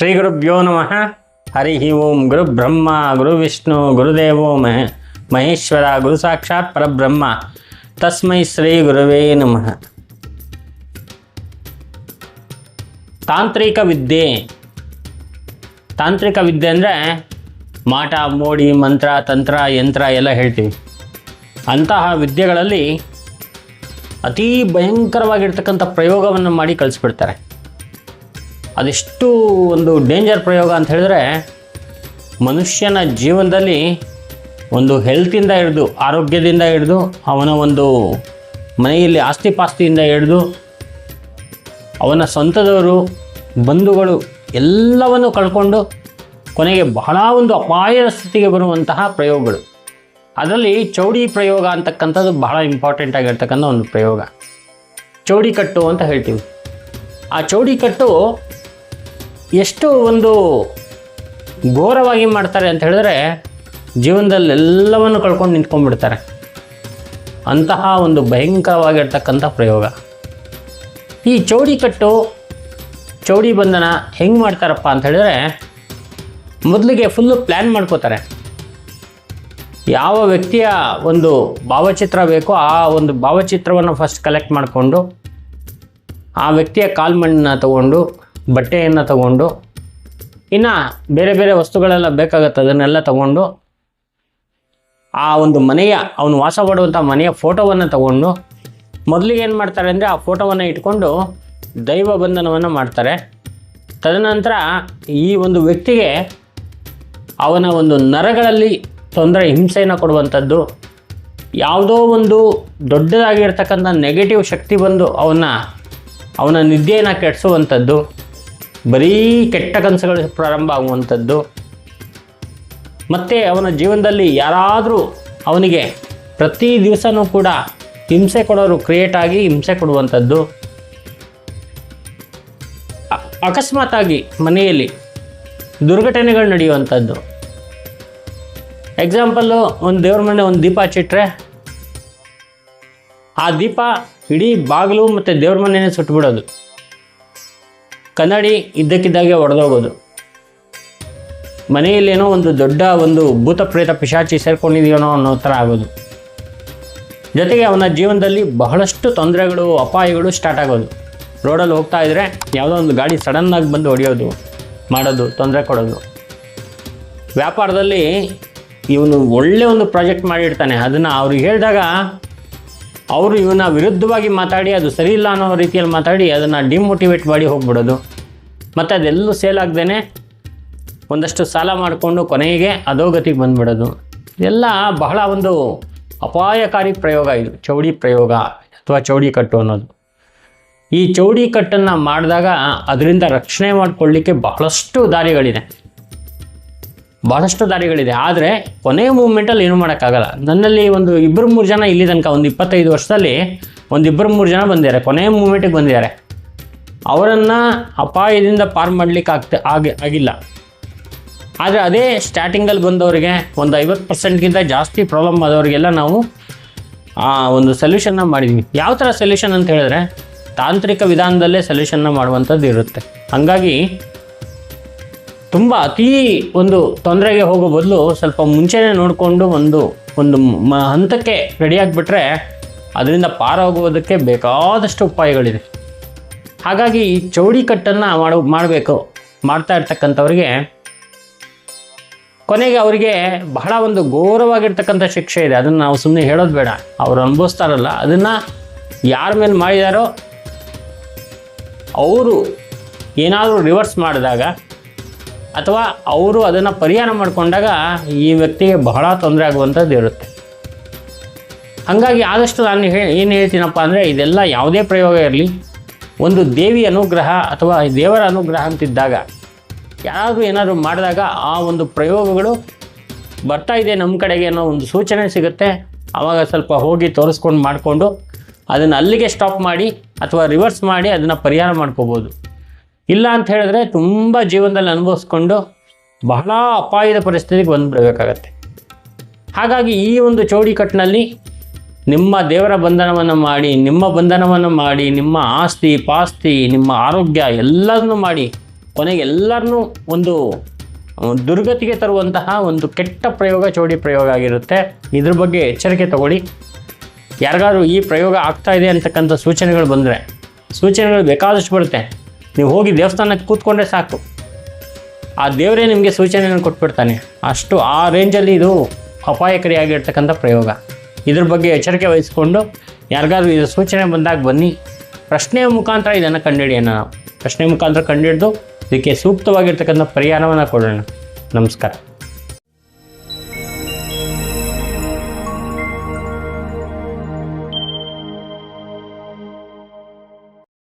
ಶ್ರೀ ಗುರುಭ್ಯೋ ನಮಃ. ಹರಿ ಓಂ ಗುರು ಬ್ರಹ್ಮ, ಗುರು ವಿಷ್ಣು ಗುರುದೇವೋ ಮಹ. ಮಹೇಶ್ವರ, ಗುರು ಸಾಕ್ಷಾತ್ ಪರಬ್ರಹ್ಮ. ತಸ್ಮೈ ಶ್ರೀ ಗುರುವೇ ನಮಃ. ತಾಂತ್ರಿಕ ವಿದ್ಯೆ. ತಾಂತ್ರಿಕ ವಿದ್ಯೆ ಅಂದರೆ ಮಾಟ, ಮೋಡಿ, ಮಂತ್ರ, ತಂತ್ರ, ಯಂತ್ರ ಎಲ್ಲ ಹೇಳ್ತೀವಿ. ಅಂತಹ ವಿದ್ಯೆಗಳಲ್ಲಿ ಅತೀ ಭಯಂಕರವಾಗಿರ್ತಕ್ಕಂಥ ಪ್ರಯೋಗವನ್ನು ಮಾಡಿ ಕಳಿಸ್ಬಿಡ್ತಾರೆ ಅದೆಷ್ಟು ಒಂದು ಡೇಂಜರ್ ಪ್ರಯೋಗ ಅಂತ ಹೇಳಿದ್ರೆ ಮನುಷ್ಯನ ಜೀವನದಲ್ಲಿ ಒಂದು ಹೆಲ್ತಿಂದ ಹಿಡಿದು, ಆರೋಗ್ಯದಿಂದ ಹಿಡಿದು, ಅವನ ಒಂದು ಮನೆಯಲ್ಲಿ ಆಸ್ತಿ ಪಾಸ್ತಿಯಿಂದ ಹಿಡಿದು, ಅವನ ಸ್ವಂತದವರು, ಬಂಧುಗಳು ಎಲ್ಲವನ್ನು ಕಳ್ಕೊಂಡು ಕೊನೆಗೆ ಬಹಳ ಒಂದು ಅಪಾಯದ ಸ್ಥಿತಿಗೆ ಬರುವಂತಹ ಪ್ರಯೋಗಗಳು. ಅದರಲ್ಲಿ ಚೌಡಿ ಪ್ರಯೋಗ ಅಂತಕ್ಕಂಥದ್ದು ಬಹಳ ಇಂಪಾರ್ಟೆಂಟ್ ಆಗಿರ್ತಕ್ಕಂಥ ಒಂದು ಪ್ರಯೋಗ. ಚೌಡಿಕಟ್ಟು ಅಂತ ಹೇಳ್ತೀವಿ. ಆ ಚೌಡಿ ಕಟ್ಟು ಎಷ್ಟು ಒಂದು ಘೋರವಾಗಿ ಮಾಡ್ತಾರೆ ಅಂತ ಹೇಳಿದ್ರೆ ಜೀವನದಲ್ಲಿ ಎಲ್ಲವನ್ನು ಕಳ್ಕೊಂಡು ನಿಂತ್ಕೊಂಡ್ಬಿಡ್ತಾರೆ. ಅಂತಹ ಒಂದು ಭಯಂಕರವಾಗಿರ್ತಕ್ಕಂಥ ಪ್ರಯೋಗ. ಈ ಚೌಡಿ ಕಟ್ಟು, ಚೌಡಿ ಬಂಧನ ಹೆಂಗೆ ಮಾಡ್ತಾರಪ್ಪ ಅಂತ ಹೇಳಿದ್ರೆ ಮೊದಲಿಗೆ ಫುಲ್ಲು ಪ್ಲ್ಯಾನ್ ಮಾಡ್ಕೋತಾರೆ. ಯಾವ ವ್ಯಕ್ತಿಯ ಒಂದು ಭಾವಚಿತ್ರ ಬೇಕೋ ಆ ಒಂದು ಭಾವಚಿತ್ರವನ್ನು ಫಸ್ಟ್ ಕಲೆಕ್ಟ್ ಮಾಡಿಕೊಂಡು, ಆ ವ್ಯಕ್ತಿಯ ಕಾಲ್ಮಣ್ಣನ್ನ ತಗೊಂಡು ಬಟ್ಟೆಯನ್ನು ತಗೊಂಡು, ಇನ್ನು ಬೇರೆ ಬೇರೆ ವಸ್ತುಗಳೆಲ್ಲ ಬೇಕಾಗತ್ತೆ, ಅದನ್ನೆಲ್ಲ ತಗೊಂಡು, ಆ ಒಂದು ಮನೆಯ, ಅವನು ವಾಸ ಮಾಡುವಂಥ ಮನೆಯ ಫೋಟೋವನ್ನು ತಗೊಂಡು, ಮೊದಲಿಗೆ ಏನು ಮಾಡ್ತಾರೆ ಅಂದರೆ ಆ ಫೋಟೋವನ್ನು ಇಟ್ಕೊಂಡು ದೈವ ಬಂಧನವನ್ನು ಮಾಡ್ತಾರೆ. ತದನಂತರ ಈ ಒಂದು ವ್ಯಕ್ತಿಗೆ ಅವನ ಒಂದು ನರಗಳಲ್ಲಿ ತೊಂದರೆ, ಹಿಂಸೆಯನ್ನು ಕೊಡುವಂಥದ್ದು, ಯಾವುದೋ ಒಂದು ದೊಡ್ಡದಾಗಿರ್ತಕ್ಕಂಥ ನೆಗೆಟಿವ್ ಶಕ್ತಿ ಬಂದು ಅವನ ಅವನ ನಿದ್ದೆಯನ್ನು ಕೆಡಿಸುವಂಥದ್ದು. ಬರೀ ಕೆಟ್ಟ ಕನಸುಗಳು ಪ್ರಾರಂಭ ಆಗುವಂಥದ್ದು. ಮತ್ತು ಅವನ ಜೀವನದಲ್ಲಿ ಯಾರಾದರೂ ಅವನಿಗೆ ಪ್ರತಿ ದಿವಸನೂ ಕೂಡ ಹಿಂಸೆ ಕೊಡೋರು ಕ್ರಿಯೇಟ್ ಆಗಿ ಹಿಂಸೆ ಕೊಡುವಂಥದ್ದು. ಅಕಸ್ಮಾತ್ ಅಕಸ್ಮಾತಾಗಿ ಮನೆಯಲ್ಲಿ ದುರ್ಘಟನೆಗಳು ನಡೆಯುವಂಥದ್ದು. ಎಕ್ಸಾಂಪಲ್ಲು ಒಂದು ದೇವ್ರ ಮನೆ ಒಂದು ದೀಪ ಹಚ್ಚಿಟ್ರೆ ಆ ದೀಪ ಇಡೀ ಬಾಗಿಲು ಮತ್ತು ದೇವ್ರ ಮನೆಯೇ ಸುಟ್ಬಿಡೋದು. ಕನ್ನಡಿ ಇದ್ದಕ್ಕಿದ್ದಾಗೆ ಒಡೆದೋಗೋದು. ಮನೆಯಲ್ಲೇನೋ ಒಂದು ದೊಡ್ಡ ಒಂದು ಭೂತ ಪ್ರೇತ ಪಿಶಾಚಿ ಸೇರ್ಕೊಂಡಿದೆಯೇನೋ ಅನ್ನೋ ಥರ ಆಗೋದು. ಜೊತೆಗೆ ಅವನ ಜೀವನದಲ್ಲಿ ಬಹಳಷ್ಟು ತೊಂದರೆಗಳು, ಅಪಾಯಗಳು ಸ್ಟಾರ್ಟ್ ಆಗೋದು. ರೋಡಲ್ಲಿ ಹೋಗ್ತಾ ಇದ್ದರೆ ಯಾವುದೋ ಒಂದು ಗಾಡಿ ಸಡನ್ನಾಗಿ ಬಂದು ಹೊಡೆಯೋದು, ಮಾಡೋದು, ತೊಂದರೆ ಕೊಡೋದು. ವ್ಯಾಪಾರದಲ್ಲಿ ಇವನು ಒಳ್ಳೆ ಒಂದು ಪ್ರಾಜೆಕ್ಟ್ ಮಾಡಿರ್ತಾನೆ. ಅದನ್ನು ಅವ್ರಿಗೆ ಹೇಳಿದಾಗ ಅವರು ಇವನ ವಿರುದ್ಧವಾಗಿ ಮಾತಾಡಿ, ಅದು ಸರಿ ಇಲ್ಲ ಅನ್ನೋ ರೀತಿಯಲ್ಲಿ ಮಾತಾಡಿ, ಅದನ್ನು ಡಿಮೋಟಿವೇಟ್ ಮಾಡಿ ಹೋಗ್ಬಿಡೋದು. ಮತ್ತು ಅದೆಲ್ಲೂ ಸೇಲ್ ಆಗದೇ ಒಂದಷ್ಟು ಸಾಲ ಮಾಡಿಕೊಂಡು ಕೊನೆಗೆ ಅಧೋಗತಿಗೆ ಬಂದ್ಬಿಡೋದು. ಇದೆಲ್ಲ ಬಹಳ ಒಂದು ಅಪಾಯಕಾರಿ ಪ್ರಯೋಗ ಇದು, ಚೌಡಿ ಪ್ರಯೋಗ ಅಥವಾ ಚೌಡಿ ಕಟ್ಟು ಅನ್ನೋದು. ಈ ಚೌಡಿ ಕಟ್ಟನ್ನು ಮಾಡಿದಾಗ ಅದರಿಂದ ರಕ್ಷಣೆ ಮಾಡಿಕೊಳ್ಳಿಕ್ಕೆ ಬಹಳಷ್ಟು ದಾರಿಗಳಿದೆ. ಬಹಳಷ್ಟು ದಾರಿಗಳಿದೆ. ಆದರೆ ಕೊನೆಯ ಮೂಮೆಂಟಲ್ಲಿ ಏನೂ ಮಾಡೋಕ್ಕಾಗಲ್ಲ. ನನ್ನಲ್ಲಿ ಒಂದು ಇಬ್ಬರು ಮೂರು ಜನ ಇಲ್ಲಿ ತನಕ, ಒಂದು ಇಪ್ಪತ್ತೈದು ವರ್ಷದಲ್ಲಿ ಒಂದು ಇಬ್ಬರು ಮೂರು ಜನ ಬಂದಿದ್ದಾರೆ. ಕೊನೆಯ ಮೂಮೆಂಟಿಗೆ ಬಂದಿದ್ದಾರೆ. ಅವರನ್ನು ಅಪಾಯದಿಂದ ಪಾರ್ ಮಾಡಲಿಕ್ಕೆ ಆಗ್ತ, ಆಗಿ, ಆಗಿಲ್ಲ. ಆದರೆ ಅದೇ ಸ್ಟಾರ್ಟಿಂಗಲ್ಲಿ ಬಂದವರಿಗೆ ಒಂದು ಐವತ್ತು ಪರ್ಸೆಂಟ್ಗಿಂತ ಜಾಸ್ತಿ ಪ್ರಾಬ್ಲಮ್ ಆದವರಿಗೆಲ್ಲ ನಾವು, ಆ, ಒಂದು ಸೊಲ್ಯೂಷನ್ನ ಮಾಡಿದ್ವಿ. ಯಾವ ಥರ ಸೊಲ್ಯೂಷನ್ ಅಂತ ಹೇಳಿದ್ರೆ, ತಾಂತ್ರಿಕ ವಿಧಾನದಲ್ಲೇ ಸೊಲ್ಯೂಷನ್ನ ಮಾಡುವಂಥದ್ದು ಇರುತ್ತೆ. ಹಾಗಾಗಿ ತುಂಬ ಅತೀ ಒಂದು ತೊಂದರೆಗೆ ಹೋಗೋ ಬದಲು ಸ್ವಲ್ಪ ಮುಂಚೆನೇ ನೋಡಿಕೊಂಡು ಒಂದು ಒಂದು ಮ ಹಂತಕ್ಕೆ ರೆಡಿಯಾಗಿಬಿಟ್ರೆ ಅದರಿಂದ ಪಾರಾಗುವುದಕ್ಕೆ ಬೇಕಾದಷ್ಟು ಉಪಾಯಗಳಿದೆ. ಹಾಗಾಗಿ ಈ ಚೌಡಿ ಕಟ್ಟನ್ನು ಮಾಡು, ಮಾಡಬೇಕು. ಮಾಡ್ತಾ ಇರ್ತಕ್ಕಂಥವ್ರಿಗೆ ಕೊನೆಗೆ ಅವರಿಗೆ ಬಹಳ ಒಂದು ಗೌರವವಾಗಿರ್ತಕ್ಕಂಥ ಶಿಕ್ಷೆ ಇದೆ. ಅದನ್ನು ನಾವು ಸುಮ್ಮನೆ ಹೇಳೋದು ಬೇಡ. ಅವರು ಅನುಭವಿಸ್ತಾರಲ್ಲ. ಅದನ್ನು ಯಾರ ಮೇಲೆ ಮಾಡಿದಾರೋ, ಅವರು ಏನಾದರೂ ರಿವರ್ಸ್ ಮಾಡಿದಾಗ ಅಥವಾ ಅವರು ಅದನ್ನು ಪರಿಹಾರ ಮಾಡಿಕೊಂಡಾಗ ಈ ವ್ಯಕ್ತಿಗೆ ಬಹಳ ತೊಂದರೆ ಆಗುವಂಥದ್ದು ಇರುತ್ತೆ. ಹಾಗಾಗಿ ಆದಷ್ಟು ನಾನು ಹೇ, ಏನು ಹೇಳ್ತೀನಪ್ಪ ಅಂದರೆ ಇದೆಲ್ಲ ಯಾವುದೇ ಪ್ರಯೋಗ ಇರಲಿ. ಒಂದು ದೇವಿ ಅನುಗ್ರಹ ಅಥವಾ ದೇವರ ಅನುಗ್ರಹ ಅಂತಿದ್ದಾಗ ಯಾರಾದರೂ ಏನಾದರೂ ಮಾಡಿದಾಗ ಆ ಒಂದು ಪ್ರಯೋಗಗಳು ಬರ್ತಾ ಇದೆ ನಮ್ಮ ಕಡೆಗೆ ಅನ್ನೋ ಒಂದು ಸೂಚನೆ ಸಿಗುತ್ತೆ. ಆವಾಗ ಸ್ವಲ್ಪ ಹೋಗಿ ತೋರಿಸ್ಕೊಂಡು ಮಾಡಿಕೊಂಡು ಅದನ್ನು ಅಲ್ಲಿಗೆ ಸ್ಟಾಪ್ ಮಾಡಿ ಅಥವಾ ರಿವರ್ಸ್ ಮಾಡಿ ಅದನ್ನು ಪರಿಹಾರ ಮಾಡ್ಕೋಬೋದು. ಇಲ್ಲ ಅಂತ ಹೇಳಿದ್ರೆ ತುಂಬ ಜೀವನದಲ್ಲಿ ಅನುಭವಿಸ್ಕೊಂಡು ಬಹಳ ಅಪಾಯದ ಪರಿಸ್ಥಿತಿಗೆ ಬಂದುಬಿಡಬೇಕಾಗತ್ತೆ. ಹಾಗಾಗಿ ಈ ಒಂದು ಚೌಡಿಕಟ್ಟಿನಲ್ಲಿ ನಿಮ್ಮ ದೇವರ ಬಂಧನವನ್ನು ಮಾಡಿ, ನಿಮ್ಮ ಬಂಧನವನ್ನು ಮಾಡಿ, ನಿಮ್ಮ ಆಸ್ತಿ, ಪಾಸ್ತಿ, ನಿಮ್ಮ ಆರೋಗ್ಯ ಎಲ್ಲದನ್ನು ಮಾಡಿ, ಕೊನೆಗೆ ಎಲ್ಲರನ್ನೂ ಒಂದು ದುರ್ಗತಿಗೆ ತರುವಂತಹ ಒಂದು ಕೆಟ್ಟ ಪ್ರಯೋಗ, ಚೌಡಿ ಪ್ರಯೋಗ ಆಗಿರುತ್ತೆ. ಇದ್ರ ಬಗ್ಗೆ ಎಚ್ಚರಿಕೆ ತಗೊಳ್ಳಿ. ಯಾರಿಗಾದ್ರೂ ಈ ಪ್ರಯೋಗ ಆಗ್ತಾ ಇದೆ ಅಂತಕ್ಕಂಥ ಸೂಚನೆಗಳು ಬಂದರೆ, ಸೂಚನೆಗಳು ಬೇಕಾದಷ್ಟು ಬರುತ್ತೆ. ನೀವು ಹೋಗಿ ದೇವಸ್ಥಾನಕ್ಕೆ ಕೂತ್ಕೊಂಡ್ರೆ ಸಾಕು. ಆ ದೇವರೇ ನಿಮಗೆ ಸೂಚನೆಯನ್ನು ಕೊಟ್ಬಿಡ್ತಾನೆ. ಅಷ್ಟು ಆ ರೇಂಜಲ್ಲಿ ಇದು ಅಪಾಯಕಾರಿಯಾಗಿರ್ತಕ್ಕಂಥ ಪ್ರಯೋಗ. ಇದ್ರ ಬಗ್ಗೆ ಎಚ್ಚರಿಕೆ ವಹಿಸಿಕೊಂಡು ಯಾರಿಗಾದ್ರೂ ಇದು ಸೂಚನೆ ಬಂದಾಗ ಬನ್ನಿ. ಪ್ರಶ್ನೆಯ ಮುಖಾಂತರ ಇದನ್ನು ಕಂಡುಹಿಡಿಯೋಣ ನಾವು. ಪ್ರಶ್ನೆ ಮುಖಾಂತರ ಕಂಡುಹಿಡಿದು ಇದಕ್ಕೆ ಸೂಕ್ತವಾಗಿರ್ತಕ್ಕಂಥ ಪರಿಹಾರವನ್ನು ಕೊಡೋಣ. ನಮಸ್ಕಾರ.